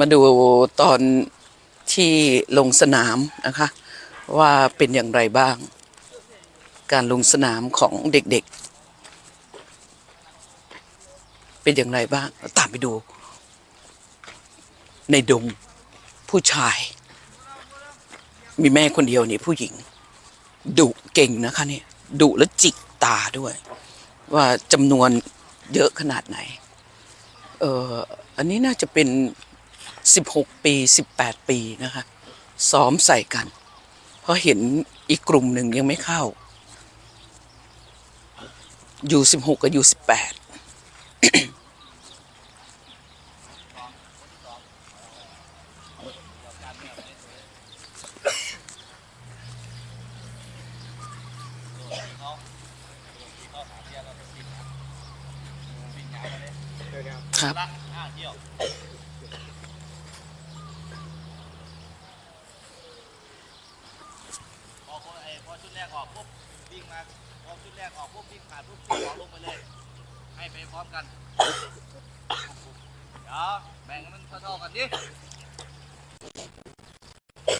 มาดูตอนที่ลงสนามนะคะ ว่าเป็นอย่างไรบ้าง การลงสนามของเด็กๆ เป็นอย่างไรบ้าง ตามไปดู ในดงผู้ชาย มีแม่คนเดียวนี่ผู้หญิงดุเก่งนะคะเนี่ยดุและจิกตาด้วย ว่าจำนวนเยอะขนาดไหน เอออันนี้น่าจะเป็น 16 ปี 18 ปีนะคะ ซ้อมใส่กัน เพราะเห็นอีกกลุ่มหนึ่งยังไม่เข้า อยู่ 16 กับอยู่ 18ครับ พอไอ้พอชุดแรกออกปุ๊บวิ่งมาพอชุดแรกออกปุ๊บวิ่งผ่านปุ๊บวิ่งออกลงไปเลย ให้ไปพร้อมกัน เดี๋ยวแบ่งให้มันเท่าๆกันดิ